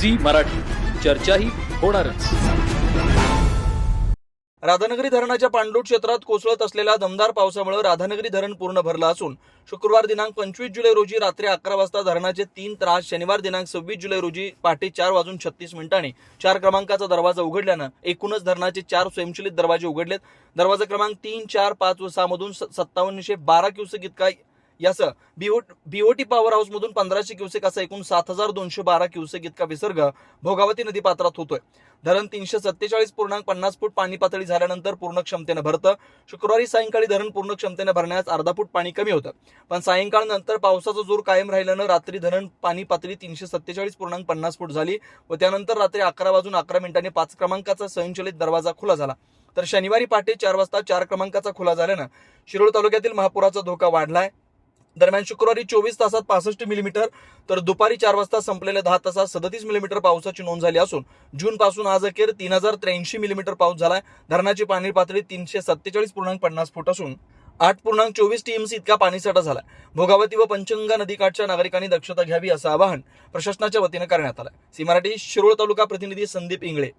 Zee Marathi. चर्चाही होणारच. राधानगरी धरणाच्या पाणलोट क्षेत्रात कोसळत असलेल्या दमदार पावसामुळे राधानगरी धरण पूर्ण भरलं असून शुक्रवार दिनांक पंचवीस जुलै रोजी रात्री अकरा वाजता धरणाचे तीन त्रास शनिवार दिनांक सव्वीस जुलै रोजी पहाटे चार वाजून छत्तीस मिनिटांनी चार क्रमांकाचा दरवाजा उघडल्यानं एकूणच धरणाचे चार स्वयंचलित दरवाजे उघडलेत. दरवाजा क्रमांक तीन चार पाच व सहा मधून सत्तावन्नशे बारा क्युसेक इतका यासह बीओटी पॉवर हाऊस मधून पंधराशे क्युसेक असा एकूण सात हजार दोनशे बारा क्युसेक इतका विसर्ग भोगावती नदी पात्रात होतोय. धरण तीनशे सत्तेचाळीस पूर्णांक पन्नास फूट पाणी पातळी झाल्यानंतर पूर्ण क्षमतेनं भरतं. शुक्रवारी सायंकाळी धरण पूर्ण क्षमतेनं भरण्यास अर्धा फूट पाणी कमी होतं. पण सायंकाळनंतर पावसाचा जोर कायम राहिल्यानं रात्री धरण पाणी पातळी तीनशे सत्तेचाळीस पूर्णांक पन्नास फूट झाली व त्यानंतर रात्री अकरा वाजून अकरा मिनिटांनी पाच क्रमांकाचा स्वयंचलित दरवाजा खुला झाला. तर शनिवारी पहाटे चार वाजता चार क्रमांकाचा खुला झाल्यानं शिरोळ तालुक्यातील महापुराचा धोका वाढलाय. दरम्यान शुक्रवारी चोवीस तासात पासष्ट मिलीमीटर तर दुपारी चार वाजता संपलेल्या दहा तासात सदतीस मिलीमीटर पावसाची नोंद झाली असून जून पासून आज अखेर तीन हजार त्र्याऐंशी मिलीमीटर पाऊस झालाय. धरणाची पाणी पातळी तीनशे सत्तेचाळीस पूर्णांक पन्नास फूट असून आठ पूर्णांक चोवीस टीएमसी इतका पाणीसाठा झाला भोगावती व पंचंगा नदीकाठच्या नागरिकांनी दक्षता घ्यावी असं आवाहन प्रशासनाच्या वतीनं करण्यात आलं सी मराठी शिरोळ तालुका प्रतिनिधी संदीप इंगळे.